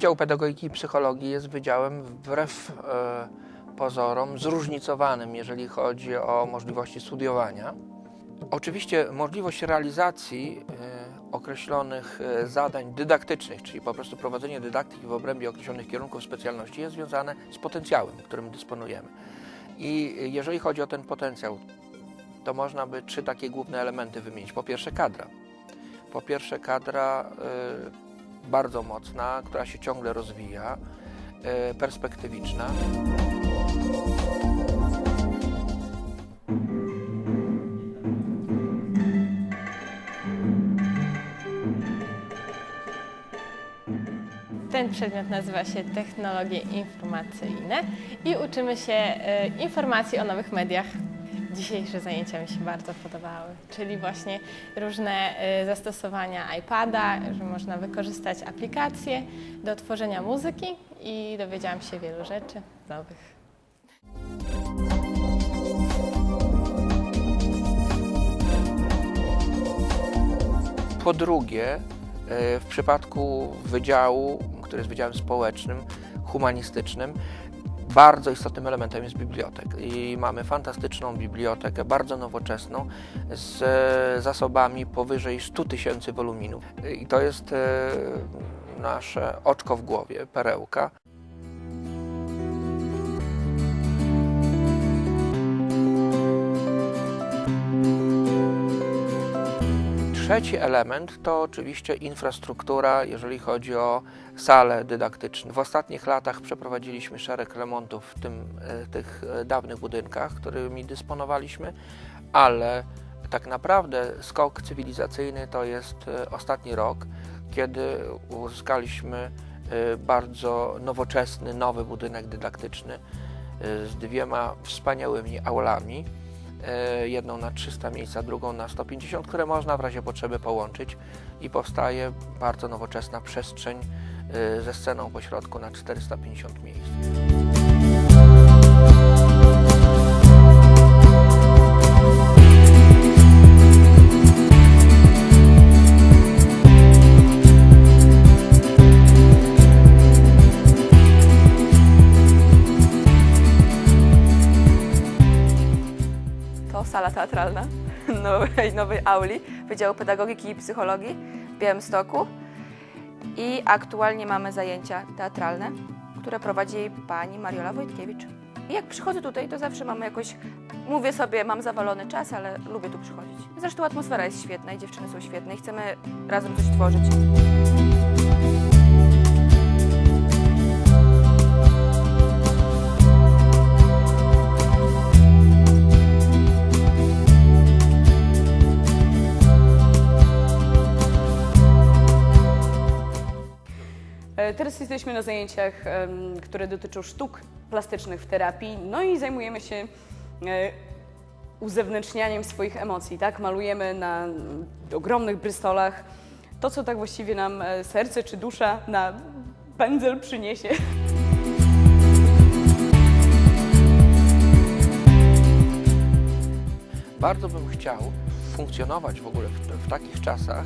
Wydział Pedagogiki i Psychologii jest wydziałem wbrew e, pozorom zróżnicowanym, jeżeli chodzi o możliwości studiowania. Oczywiście możliwość realizacji e, określonych e, zadań dydaktycznych, czyli po prostu prowadzenie dydaktyki w obrębie określonych kierunków specjalności jest związane z potencjałem, którym dysponujemy. I jeżeli chodzi o ten potencjał, to można by trzy takie główne elementy wymienić. Po pierwsze kadra. Po pierwsze kadra y, bardzo mocna, która się ciągle rozwija, y, perspektywiczna. Ten przedmiot nazywa się Technologie Informacyjne i uczymy się e, informacji o nowych mediach. Dzisiejsze zajęcia mi się bardzo podobały, czyli właśnie różne e, zastosowania iPada, że można wykorzystać aplikacje do tworzenia muzyki i dowiedziałam się wielu rzeczy nowych. Po drugie, y, w przypadku wydziału, który jest wydziałem społecznym, humanistycznym, bardzo istotnym elementem jest bibliotek. I mamy fantastyczną bibliotekę, bardzo nowoczesną, z e, zasobami powyżej 100 tysięcy woluminów. I to jest e, nasze oczko w głowie, perełka. Trzeci element to oczywiście infrastruktura, jeżeli chodzi o sale dydaktyczne. W ostatnich latach przeprowadziliśmy szereg remontów w tym, e, tych e, dawnych budynkach, którymi dysponowaliśmy, ale tak naprawdę skok cywilizacyjny to jest e, ostatni rok, kiedy uzyskaliśmy bardzo nowoczesny, nowy budynek dydaktyczny z dwiema wspaniałymi aulami jedną na 300 miejsc, a drugą na 150, które można w razie potrzeby połączyć i powstaje bardzo nowoczesna przestrzeń e, ze sceną pośrodku na 450 miejsc. Teatralna nowej, nowej auli Wydziału Pedagogiki i Psychologii w Białymstoku. I aktualnie mamy zajęcia teatralne, które prowadzi pani Mariola Wojtkiewicz. I jak przychodzę tutaj, to zawsze mam jakoś, mówię sobie, mam zawalony czas, ale lubię tu przychodzić. Zresztą atmosfera jest świetna i dziewczyny są świetne i chcemy razem coś tworzyć. Teraz jesteśmy na zajęciach, które dotyczą sztuk plastycznych w terapii, no i zajmujemy się e, uzewnętrznianiem swoich emocji, tak? Malujemy na ogromnych brystolach to, co tak właściwie nam e, serce czy dusza na pędzel przyniesie. Bardzo bym chciał funkcjonować w ogóle w, w takich czasach,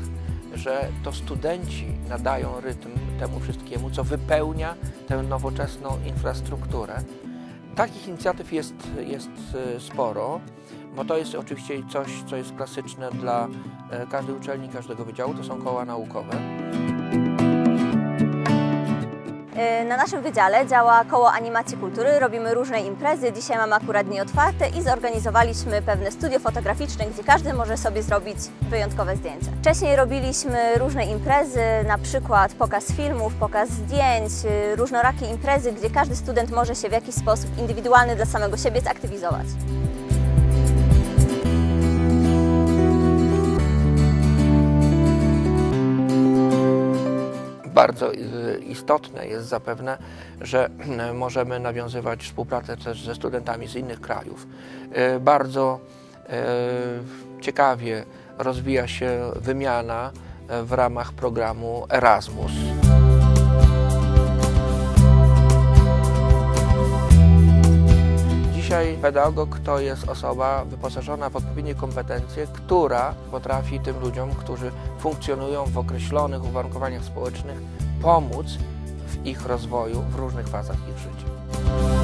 że to studenci nadają rytm temu wszystkiemu, co wypełnia tę nowoczesną infrastrukturę. Takich inicjatyw jest, jest e, sporo, bo to jest oczywiście coś, co jest klasyczne dla e, każdej uczelni, każdego wydziału, to są koła naukowe. Na naszym wydziale działa koło animacji kultury, robimy różne imprezy. Dzisiaj mamy akurat dni otwarte i zorganizowaliśmy pewne studio fotograficzne, gdzie każdy może sobie zrobić wyjątkowe zdjęcia. Wcześniej robiliśmy różne imprezy, na przykład pokaz filmów, pokaz zdjęć, różnorakie imprezy, gdzie każdy student może się w jakiś sposób indywidualny dla samego siebie zaktywizować. Bardzo y, istotne jest zapewne, że możemy nawiązywać współpracę też ze studentami z innych krajów. Y, Bardzo y, ciekawie rozwija się wymiana w ramach programu Erasmus. Dzisiaj pedagog to jest osoba wyposażona w odpowiednie kompetencje, która potrafi tym ludziom, którzy funkcjonują w określonych uwarunkowaniach społecznych, pomóc w ich rozwoju w różnych fazach ich życia.